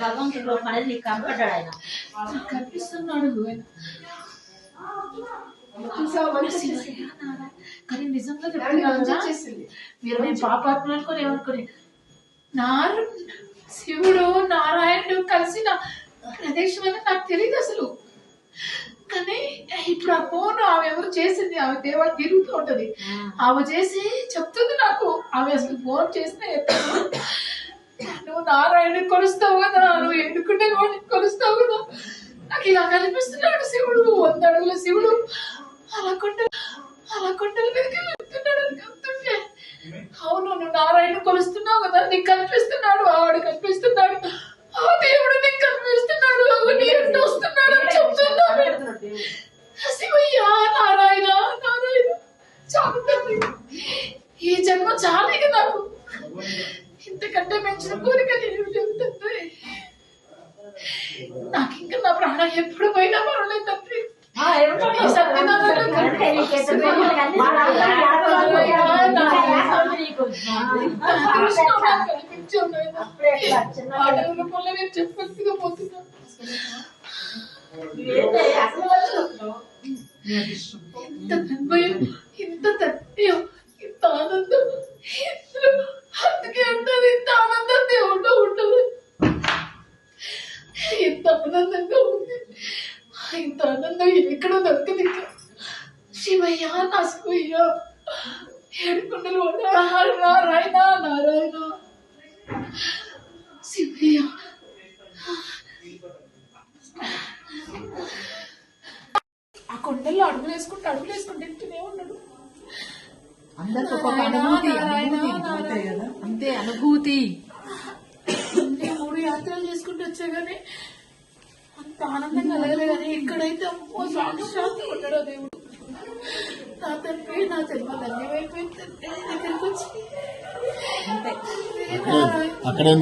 భగవంతుడు మనది నీకు కనపడ్డాడు ఆయన. నాకు కనిపిస్తున్నాడు. కానీ నిజంగా. మీరు నేను పాపాత్మ అనుకుని ఏమనుకుని నారు శివుడు నారాయణుడు కలిసిన ప్రదేశం అని నాకు తెలియదు అసలు. కానీ ఇప్పుడు ఆ ఫోన్ ఆమె ఎవరు చేసింది? ఆమె దేవాడు తిరుగుతూ ఉంటది. ఆమె చేసి చెప్తుంది నాకు. ఆమె అసలు ఫోన్ చేస్తే నువ్వు నారాయణ కొలుస్తావు కదా నువ్వు ఎందుకుంటే వాడిని కొలుస్తావు కదా? నాకు ఇలా కనిపిస్తున్నాడు శివుడు వంద అడుగుల శివుడు. అలా కొండ అలా కొండల మీదకి వెళ్తున్నాడు అని చెప్తుంటే అవును నువ్వు నారాయణ కొలుస్తున్నావు కదా నీకు కనిపిస్తున్నాడు ఆవిడ కనిపిస్తున్నాడు ఆ దేవుడు నీకు కనిపిస్తున్నాడు ఆవిడ నీ వెంట వస్తున్నాడు అని చెప్తున్నాడు శివయ్య నారాయణ నారాయణ చాలు తండ్రి జన్మ చాలు ఇక నాకు ఇంతకంటే మెచ్చిన కోరిక నేను నాకు ఇంకా నా ప్రాణం ఎప్పుడు పోయినా పర్వాలేదు తండ్రి ఈ సత్యనారాయణ అంటే నీకేదో కనిపిస్తున్నాడు. తెలియదు. నా అదృష్టం నాకు కనిపించావు నాయనా. మాటల రూపంలో నేను చెప్పొచ్చుగా పోతున్నా ఇంత నిర్భయం ఇంత ధైర్యం ఇంత ఆనందం ఇందులో అందుకే అంటారు ఇంత ఆనందం దేవుడు ఉండదు ఇంత ఆనందంగా ఉంది. ఇంత ఆనందం ఎక్కడ దొరకదు. శివయ్య నా శివయ్య ఏడుకొండలు నారాయణ నారాయణ. శివయ్య. ఆ కొండల్లో అడుగులు వేసుకుంటూ అడుగులు వేసుకుంటూ వెళ్తూనే ఉన్నాడు. అందరికి అనుభూతి అనుభూతి. అంతే కదా. అంతే అనుభూతి. మూడు యాత్రలు చేసుకుంటూ వచ్చా కానీ అంత ఆనందం కలగలే కానీ ఇక్కడైతే అమ్మో సాక్షాత్ ఉన్నాడు దేవుడు నా తండ్రి నా జన్మ ధన్యమైపోయింది తండ్రి నీ దగ్గరికి వచ్చి. అక్కడే